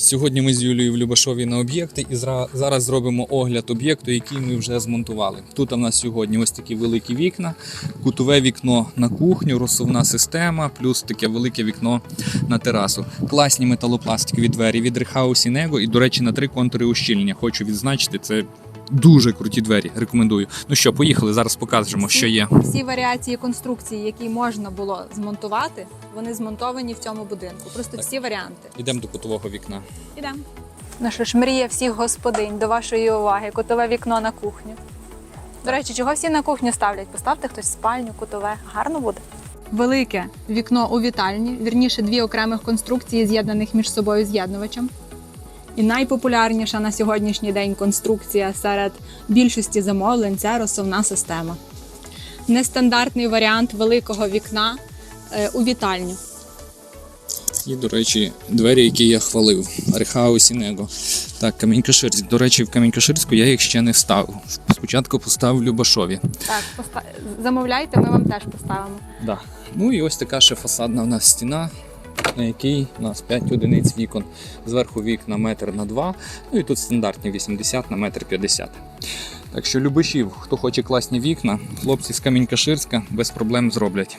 Сьогодні ми з Юлією в Любашові на об'єкти і зараз зробимо огляд об'єкту, який ми вже змонтували. Тут у нас сьогодні ось такі великі вікна, кутове вікно на кухню, розсувна система, плюс таке велике вікно на терасу. Класні металопластикові двері від Rehouse Inego і, до речі, на три контури ущільнення. Хочу відзначити, це дуже круті двері. Рекомендую. Ну що, поїхали, зараз покажемо, що є. Всі варіації конструкції, які можна було змонтувати, вони змонтовані в цьому будинку. Просто Так. всі варіанти. Йдемо до кутового вікна. Ідемо. Ну що ж, мрія всіх господинь до вашої уваги, кутове вікно на кухню. До речі, чого всі на кухню ставлять? Поставте хтось спальню, кутове. Гарно буде. Велике вікно у вітальні, вірніше дві окремих конструкції, з'єднаних між собою з'єднувачем. І найпопулярніша на сьогоднішній день конструкція серед більшості замовлень це розсувна система. Нестандартний варіант великого вікна е, у вітальню. І, до речі, двері, які я хвалив. Рехаус Інего. Так, Камінь-Каширськ. До речі, в Камінь-Каширську я їх ще не ставив. Спочатку поставив в Любашові. Так, поста... замовляйте, ми вам теж поставимо. Да. Ну і ось така ще фасадна в нас стіна, на якій у нас 5 одиниць вікон. Зверху вікна метр на 2, ну і тут стандартні 80 на метр 50. Так що любишів, хто хоче класні вікна, хлопці з Камінькаширська без проблем зроблять.